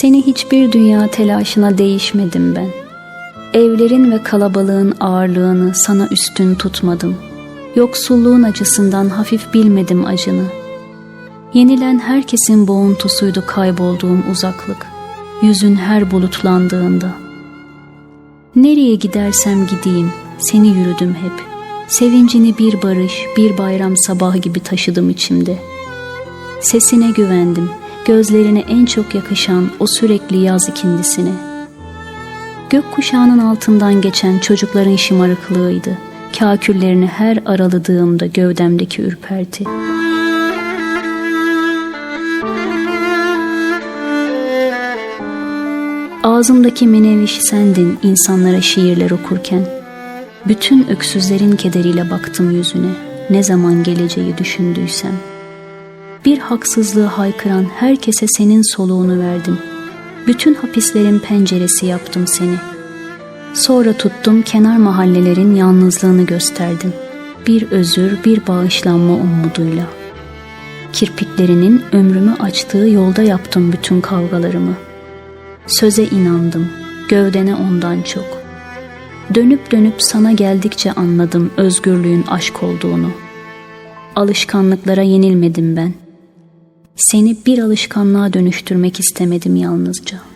Seni hiçbir dünya telaşına değişmedim ben. Evlerin ve kalabalığın ağırlığını sana üstün tutmadım. Yoksulluğun acısından hafif bilmedim acını. Yenilen herkesin boğuntusuydu kaybolduğum uzaklık. Yüzün her bulutlandığında. Nereye gidersem gideyim, seni yürüdüm hep. Sevincini bir barış, bir bayram sabahı gibi taşıdım içimde. Sesine güvendim, gözlerine en çok yakışan o sürekli yaz ikindisine. Gökkuşağının altından geçen çocukların şımarıklığıydı. Kaküllerini her araladığımda gövdemdeki ürperti. Ağzımdaki meneviş sendin insanlara şiirler okurken. Bütün öksüzlerin kederiyle baktım yüzüne. Ne zaman geleceği düşündüysem. Bir haksızlığı haykıran herkese senin soluğunu verdim. Bütün hapislerin penceresi yaptım seni. Sonra tuttum kenar mahallelerin yalnızlığını gösterdim. Bir özür, bir bağışlanma umuduyla. Kirpiklerinin ömrümü açtığı yolda yaptım bütün kavgalarımı. Söze inandım, gövdene ondan çok. Dönüp dönüp sana geldikçe anladım özgürlüğün aşk olduğunu. Alışkanlıklara yenilmedim ben. Seni bir alışkanlığa dönüştürmek istemedim yalnızca.''